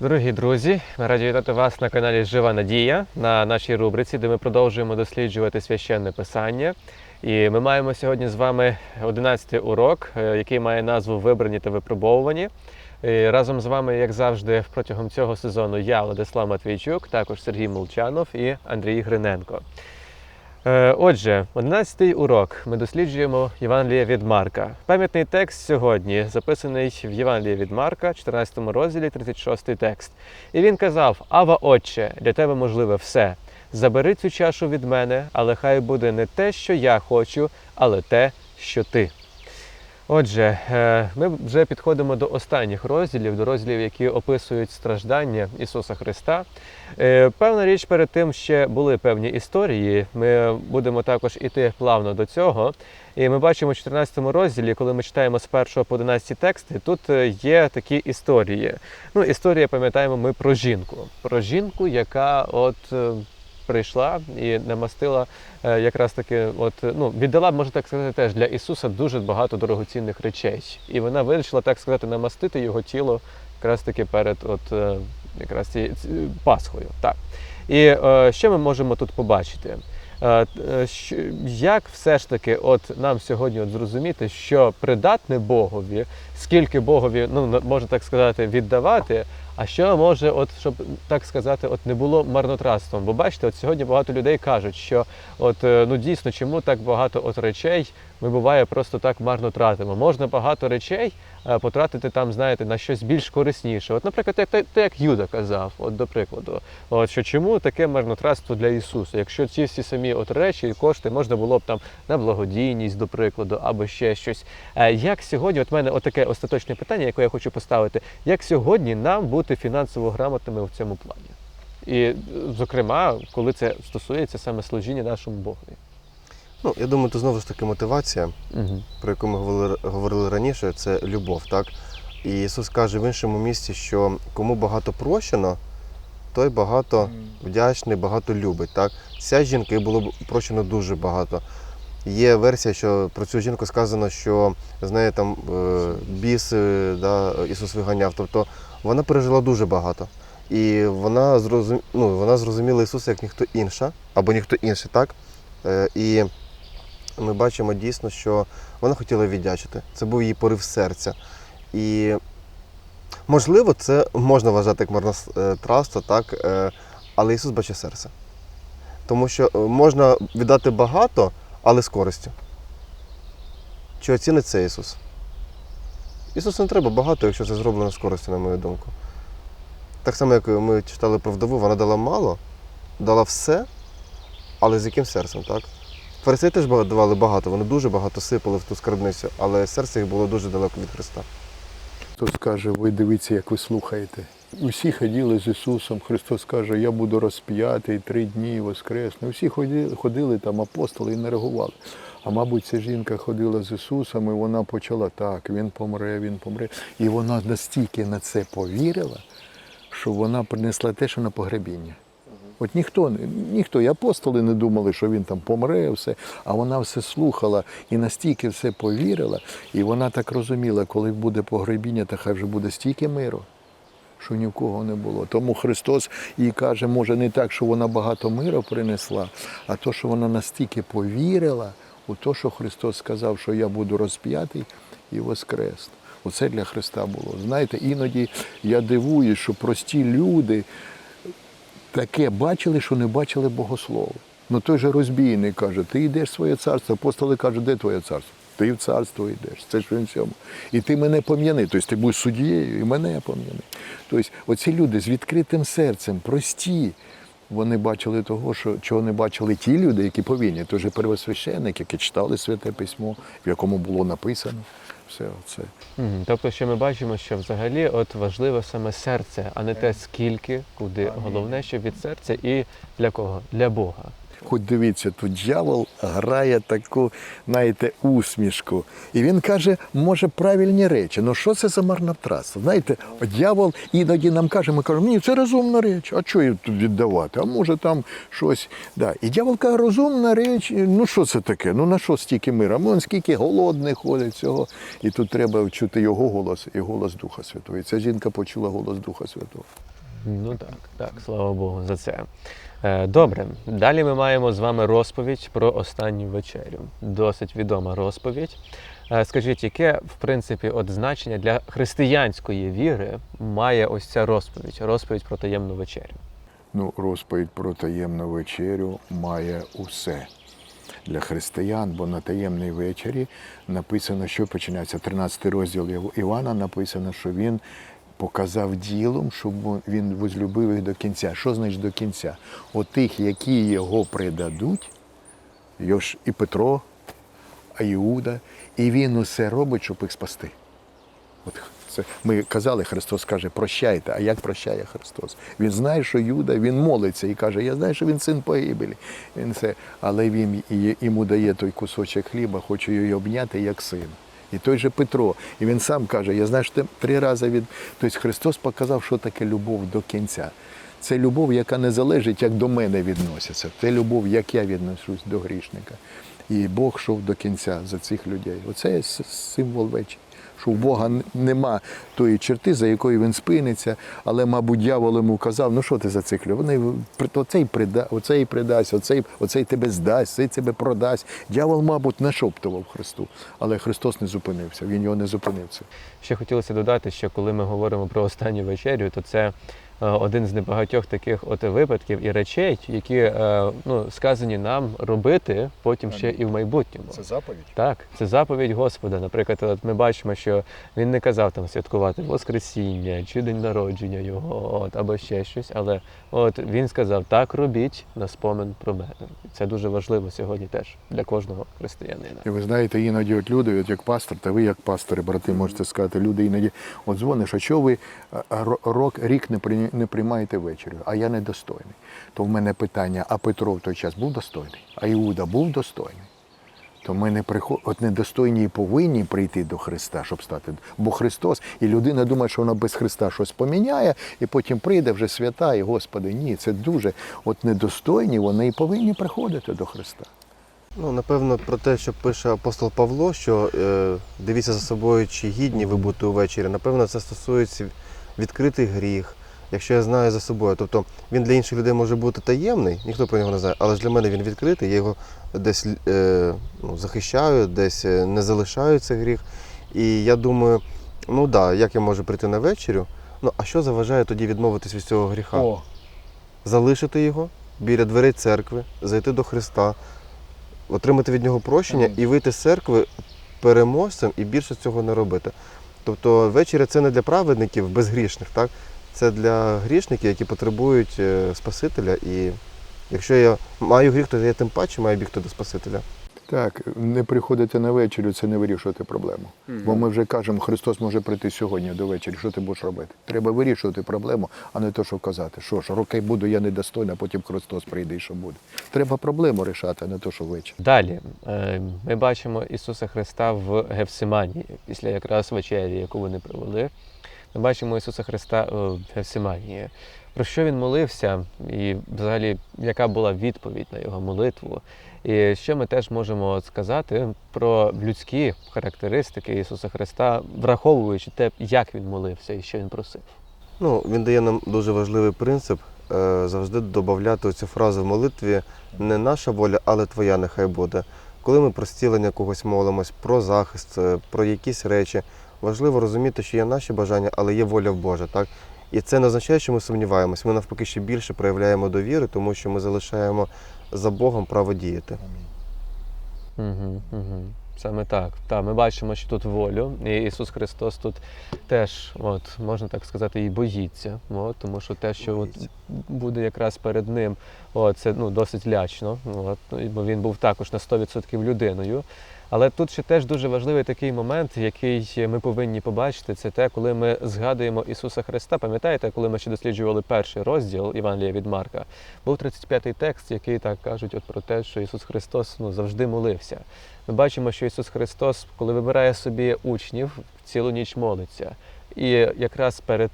Дорогі друзі, ми раді вітати вас на каналі Жива Надія на нашій рубриці, де ми продовжуємо досліджувати священне писання. І ми маємо сьогодні з вами 11-й урок, е, який має назву Вибрані та випробовувані. І разом з вами, як завжди, протягом цього сезону я, Владислав Матвійчук, також Сергій Молчанов і Андрій Гриненко. Е, Отже, 11-й урок. Ми досліджуємо Євангелія від Марка. Пам'ятний текст сьогодні записаний в Євангелії від Марка, 14 розділі, 36 текст. І він казав: Ава, Отче, для тебе можливе все. Забери цю чашу від мене, але хай буде не те, що я хочу, але те, що ти. Отже, е, ми вже підходимо до останніх розділів, до розділів, які описують страждання Ісуса Христа. Е, Певна річ перед тим ще були певні історії. Ми будемо також іти плавно до цього. І ми бачимо в 14 розділі, коли ми читаємо з 1 по 11 тексти, тут е, є такі історії. Ну, історія, пам'ятаємо, ми про жінку. Про жінку, яка от. Прийшла і намастила е, якраз таки, от ну віддала, можна так сказати, теж для Ісуса дуже багато дорогоцінних речей. І вона вирішила так сказати намастити його тіло якраз таки перед от е, якраз цією ці- Пасхою. Так. І е, що ми можемо тут побачити? Як все ж таки, от нам сьогодні от зрозуміти, що придатне Богові, скільки Богові, ну на- можна так сказати, віддавати, а що може, от щоб так сказати, от не було марнотратством? Бо бачите, от сьогодні багато людей кажуть, що от е, ну дійсно, чому так багато от речей ми буває просто так марно тратимо. Можна багато речей е, потратити там, знаєте, на щось більш корисніше. От, наприклад, як те, як Юда казав, от до прикладу, от що чому таке марнотратство для Ісуса? Якщо ці всі самі от речі і кошти можна було б там на благодійність, до прикладу, або ще щось. Е, Як сьогодні, от мене отаке остаточне питання, яке я хочу поставити, як сьогодні нам бути фінансово грамотними в цьому плані? І, зокрема, коли це стосується саме служіння нашому Богові. Ну, я думаю, це знову ж таки мотивація, Угу. про яку ми говорили, говорили раніше, це любов, так? І Ісус каже в іншому місці, що кому багато прощено, той багато вдячний, багато любить. Так? Ця жінка їй було б прощено дуже багато. Є версія, що про цю жінку сказано, що з неї там е, біс е, да, Ісус виганяв. Тобто вона пережила дуже багато. І вона, зрозум... ну, вона зрозуміла Ісуса як ніхто інша, або ніхто інший, так? Е, і ми бачимо дійсно, що вона хотіла віддячити. Це був її порив серця. І можливо, це можна вважати як марнотратство, так? е, але Ісус бачить серце. Тому що е, можна віддати багато, але з користю. Чи оцінить це Ісус? Ісусу не треба багато, якщо це зроблено з користю, на мою думку. Так само, як ми читали про вдову, вона дала мало, дала все, але з яким серцем, так? Фарисеї теж давали багато, вони дуже багато сипали в ту скарбницю, але серце їх було дуже далеко від Христа. Хтось каже, ви дивіться, як ви слухаєте. Усі ходили з Ісусом. Христос каже, я буду розп'ятий три дні воскресну. Всі ходили, ходили там апостоли і не реагували. А мабуть, ця жінка ходила з Ісусом, і вона почала так, він помре, він помре. І вона настільки на це повірила, що вона принесла те, що на погребіння. От ніхто, ніхто, і апостоли не думали, що він там помре, все, а вона все слухала і настільки все повірила, і вона так розуміла, коли буде погребіння, то хай вже буде стільки миру, що ні в кого не було. Тому Христос їй каже, може, не так, що вона багато миру принесла, а то, що вона настільки повірила у те, що Христос сказав, що я буду розп'ятий і воскресну. Оце для Христа було. Знаєте, іноді я дивуюсь, що прості люди таке бачили, що не бачили богослови. Ну той же розбійник каже, ти йдеш в своє царство. Апостоли кажуть, де твоє царство? Ти в царство йдеш. Це ж він всьому. І ти мене пом'яни. Тобто ти будеш суддєю і мене пом'яни. Тобто, оці люди з відкритим серцем, прості. Вони бачили того, що чого не бачили ті люди, які повинні. Той же первосвященник, які читали святе письмо, в якому було написано все це. Угу. Тобто, що ми бачимо, що взагалі от важливе саме серце, а не те, скільки, куди. Головне, що від серця і для кого? Для Бога. Хоч дивіться, тут дьявол грає таку, знаєте, усмішку. І він каже, може, правильні речі. Ну що це за марнотратство? Знаєте, дьявол іноді нам каже, ми кажемо, ні, це розумна річ, а що її тут віддавати? А може там щось. Да. І дьявол каже, розумна річ, ну що це таке? Ну на що стільки мира? Вон скільки голодних ходить цього. І тут треба чути його голос і голос Духа Святого. І ця жінка почула голос Духа Святого. Ну так, так, слава Богу за це. Е, Добре, далі ми маємо з вами розповідь про останню вечерю. Досить відома розповідь. Е, Скажіть, яке в принципі от значення для християнської віри має ось ця розповідь, розповідь про таємну вечерю? Ну, розповідь про таємну вечерю має усе для християн, бо на таємній вечері написано, що починається 13 розділ Івана, написано, що він показав ділом, щоб він возлюбив їх до кінця. Що значить до кінця? От тих, які його предадуть, його і Петро, а Іуда, і він усе робить, щоб їх спасти. От це ми казали, Христос каже, прощайте. А як прощає Христос? Він знає, що Юда, він молиться і каже, я знаю, що він син погибелі. Він це, але він йому дає той кусочок хліба, хоче його обняти як син. І той же Петро, і він сам каже, я знаю, що ти три рази від. Тобто Христос показав, що таке любов до кінця. Це любов, яка не залежить, як до мене відносяться. Це любов, як я відношусь до грішника. І Бог йшов до кінця за цих людей. Оце є символ вечі. Що у Бога нема тої черти, за якою він спиниться, але, мабуть, дьявол йому казав, ну що ти зациклює? Вони оцей прида, оцей придасть, оцей, оцей тебе здасть, цей тебе продасть. Дьявол, мабуть, нашоптував Христу, але Христос не зупинився, він його не зупинився. Ще хотілося додати, що коли ми говоримо про останню вечерю, то це один з небагатьох таких от випадків і речей, які е, ну, сказані нам робити потім ще і в майбутньому. Це заповідь? Так, це заповідь Господа. Наприклад, от ми бачимо, що він не казав там святкувати Воскресіння чи день народження його, от, або ще щось. Але от він сказав, так робіть на спомин про мене. Це дуже важливо сьогодні теж для кожного християнина. І ви знаєте, іноді от люди, от як пастор, та ви як пастори, брати, можете сказати, люди іноді от дзвониш, а чого ви рок, рік не, при, не приймаєте вечерю, а я недостойний. То в мене питання, а Петро в той час був достойний, а Іуда був достойний. То ми не приход... от недостойні і повинні прийти до Христа, щоб стати. Бо Христос, і людина думає, що вона без Христа щось поміняє, і потім прийде вже свята, і Господи, ні, це дуже от недостойні, вони і повинні приходити до Христа. Ну, напевно, про те, що пише апостол Павло, що е, дивіться за собою, чи гідні ви бути увечері. Напевно, це стосується відкритий гріх. Якщо я знаю за собою, тобто він для інших людей може бути таємний, ніхто про нього не знає, але ж для мене він відкритий, я його десь е, ну, захищаю, десь е, не залишаю цей гріх. І я думаю, ну так, да, як я можу прийти на вечерю? Ну а що заважає тоді відмовитись від цього гріха? залишити його біля дверей церкви, зайти до Христа, отримати від нього прощення Амінь. і вийти з церкви переможцем і більше цього не робити. Тобто вечеря це не для праведників безгрішних, так? Це для грішників, які потребують е, Спасителя. І якщо я маю гріх, то я тим паче маю бігти до Спасителя. Так, не приходити на вечерю це не вирішувати проблему. Бо ми вже кажемо, Христос може прийти сьогодні до вечері. Що ти будеш робити? Треба вирішувати проблему, а не то, що казати. Що ж, роки буду я недостойна, а потім Христос прийде і що буде. Треба проблему рішати, а не то, що ввечері. Далі е, ми бачимо Ісуса Христа в Гефсиманії, після якраз вечері, яку вони провели. Ми бачимо Ісуса Христа е, в Гефсиманії. Про що він молився, і взагалі яка була відповідь на його молитву? І що ми теж можемо сказати про людські характеристики Ісуса Христа, враховуючи те, як він молився і що він просив. Ну, він дає нам дуже важливий принцип е, завжди додати цю фразу в молитві не наша воля, але твоя нехай буде. Коли ми про зцілення когось молимось, про захист, е, про якісь речі, важливо розуміти, що є наші бажання, але є воля Божа. Так? І це не означає, що ми сумніваємось. Ми навпаки ще більше проявляємо довіри, тому що ми залишаємо за Богом право діяти. Угу, угу. Саме так. Так, ми бачимо, що тут волю, і Ісус Христос тут теж, от, можна так сказати, і боїться. От, тому що те, що от, буде якраз перед ним, от, це ну, досить лячно. От, ну, бо він був також на 100% людиною. Але тут ще теж дуже важливий такий момент, який ми повинні побачити, це те, коли ми згадуємо Ісуса Христа. Пам'ятаєте, коли ми ще досліджували перший розділ Євангелія від Марка, був 35-й текст, який так кажуть от про те, що Ісус Христос ну, завжди молився. Ми бачимо, що Ісус Христос, коли вибирає собі учнів, цілу ніч молиться. І якраз перед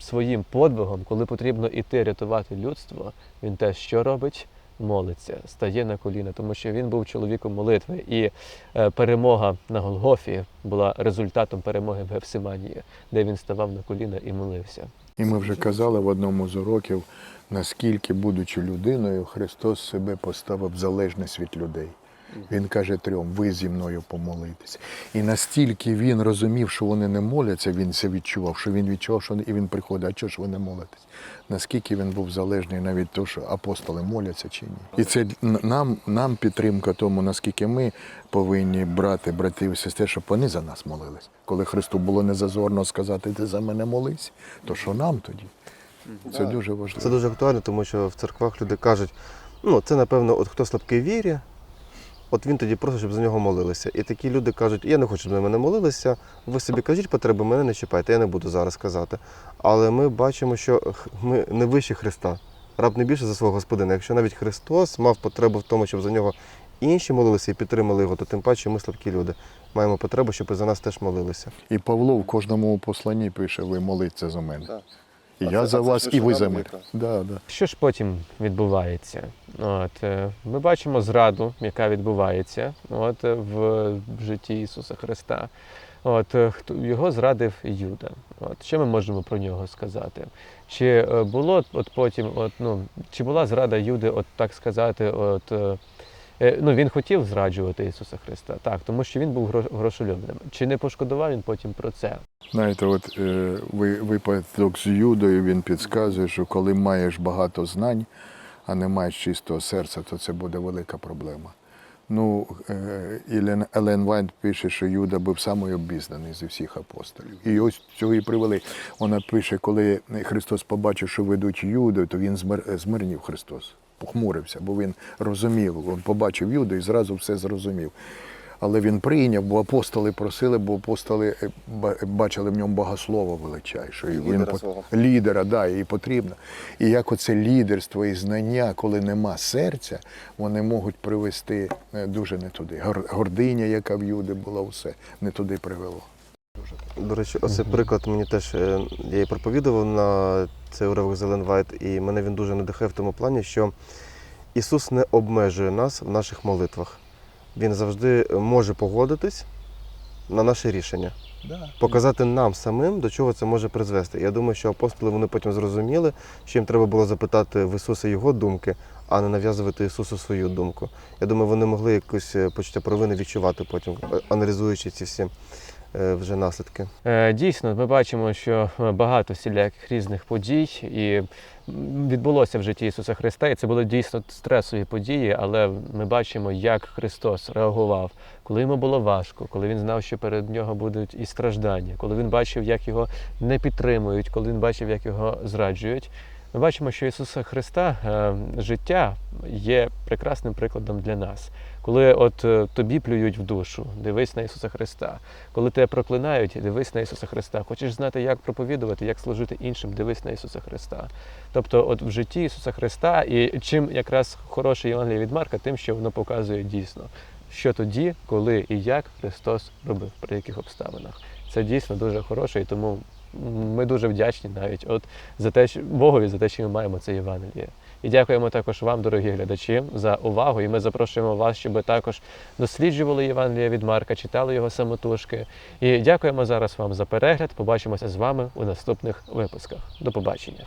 своїм подвигом, коли потрібно іти рятувати людство, він теж що робить? Молиться, стає на коліна, тому що він був чоловіком молитви. І е, перемога на Голгофі була результатом перемоги в Гефсиманії, де він ставав на коліна і молився. І ми вже казали в одному з уроків, наскільки, будучи людиною, Христос себе поставив в залежність від людей. Він каже трьом, ви зі мною помолитесь. І настільки він розумів, що вони не моляться, він це відчував, що він відчував, що і він приходить, а чого ж ви не молитесь? Наскільки він був залежний навіть того, що апостоли моляться чи ні. І це нам, нам підтримка тому, наскільки ми повинні брати братів і сестер, щоб вони за нас молились. Коли Христу було незазорно сказати, ти за мене молись, то що нам тоді? Це дуже важливо. Це дуже актуально, тому що в церквах люди кажуть, ну це напевно, от хто слабкий вірі, от він тоді просить, щоб за нього молилися. І такі люди кажуть, я не хочу, щоб за мене молилися, ви собі кажіть потреби, мене не чіпайте, я не буду зараз казати. Але ми бачимо, що ми не вищі Христа, раб не більше за свого господина. Якщо навіть Христос мав потребу в тому, щоб за нього інші молилися і підтримали його, то тим паче ми слабкі люди. Маємо потребу, щоб і за нас теж молилися. І Павло в кожному посланні пише, ви моліться за мене. Так. І А я це- за вас, і ви за мене. Да, да. Що ж потім відбувається? От, е, ми бачимо зраду, яка відбувається от, е, в житті Ісуса Христа. От, е, хто- його зрадив Юда. От, що ми можемо про нього сказати? Чи було от потім, от, ну, чи була зрада Юди, от так сказати, от, ну, він хотів зраджувати Ісуса Христа, так, тому що він був гро- грошолюбним. Чи не пошкодував він потім про це? Знаєте, от е, ви, випадок з Юдою він підказує, що коли маєш багато знань, а не маєш чистого серця, то це буде велика проблема. Ну, е, Елен, Елен Вайт пише, що Юда був самий обізнаний зі всіх апостолів. І ось цього і привели. Вона пише, коли Христос побачив, що ведуть Юду, то він змир, змирнів Христос, похмурився, бо він розумів, він побачив Юду і зразу все зрозумів. Але він прийняв, бо апостоли просили, бо апостоли е, бачили в ньому богослова величайшого. І Лідера по- свого. лідера, да, і потрібно. І як оце лідерство і знання, коли нема серця, вони можуть привести е, дуже не туди. Гор- Гординя, яка в Юди була, все не туди привело. До речі, оцей приклад мені теж е, я і проповідував на цей уривок Зелен Вайт, і мене він дуже надихає в тому плані, що Ісус не обмежує нас в наших молитвах. Він завжди може погодитись на наше рішення, показати нам самим, до чого це може призвести. Я думаю, що апостоли вони потім зрозуміли, що їм треба було запитати в Ісуса його думки, а не нав'язувати Ісусу свою думку. Я думаю, вони могли якось е, почуття провини відчувати потім, е, аналізуючи ці всі вже наслідки. Е, Дійсно, ми бачимо, що е, багато всіляких різних подій і відбулося в житті Ісуса Христа, і це були дійсно стресові події, але ми бачимо, як Христос реагував, коли йому було важко, коли він знав, що перед нього будуть і страждання, коли він бачив, як його не підтримують, коли він бачив, як його зраджують. Ми бачимо, що Ісуса Христа е, життя є прекрасним прикладом для нас. Коли от е, тобі плюють в душу, дивись на Ісуса Христа. Коли тебе проклинають, дивись на Ісуса Христа. Хочеш знати, як проповідувати, як служити іншим, дивись на Ісуса Христа. Тобто, от в житті Ісуса Христа, і чим якраз хороше Євангеліє від Марка, тим, що воно показує дійсно, що тоді, коли і як Христос робив, при яких обставинах. Це дійсно дуже хороше, і тому ми дуже вдячні навіть от за те, що Богові за те, що ми маємо це Євангеліє. І дякуємо також вам, дорогі глядачі, за увагу. І ми запрошуємо вас, щоб також досліджували Євангелія від Марка, читали його самотужки. І дякуємо зараз вам за перегляд. Побачимося з вами у наступних випусках. До побачення.